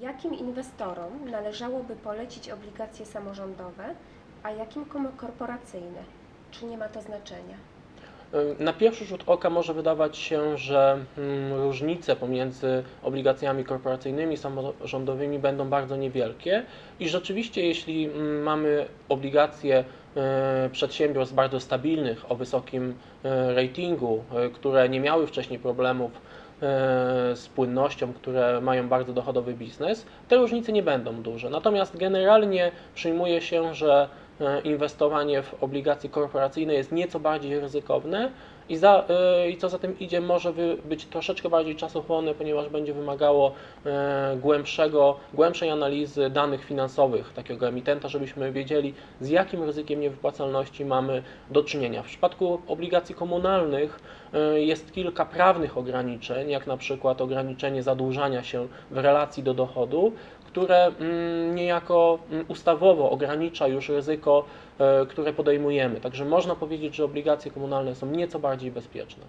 Jakim inwestorom należałoby polecić obligacje samorządowe, a jakim korporacyjne? Czy nie ma to znaczenia? Na pierwszy rzut oka może wydawać się, że mm, różnice pomiędzy obligacjami korporacyjnymi i samorządowymi będą bardzo niewielkie i rzeczywiście jeśli mm, mamy obligacje e, przedsiębiorstw bardzo stabilnych, o wysokim e, ratingu, e, które nie miały wcześniej problemów z płynnością, które mają bardzo dochodowy biznes, te różnice nie będą duże. Natomiast generalnie przyjmuje się, że e, inwestowanie w obligacje korporacyjne jest nieco bardziej ryzykowne i, za, e, i co za tym idzie, może być troszeczkę bardziej czasochłonne, ponieważ będzie wymagało e, głębszego, głębszej analizy danych finansowych takiego emitenta, żebyśmy wiedzieli, z jakim ryzykiem niewypłacalności mamy do czynienia. W przypadku obligacji komunalnych e, jest kilka prawnych ograniczeń, jak na przykład ograniczenie zadłużania się w relacji do dochodu, które mm, niejako mm, ustawowo ogranicza już ryzyko, e, które podejmujemy. Także można powiedzieć, że obligacje komunalne są nieco bardziej bezpieczne.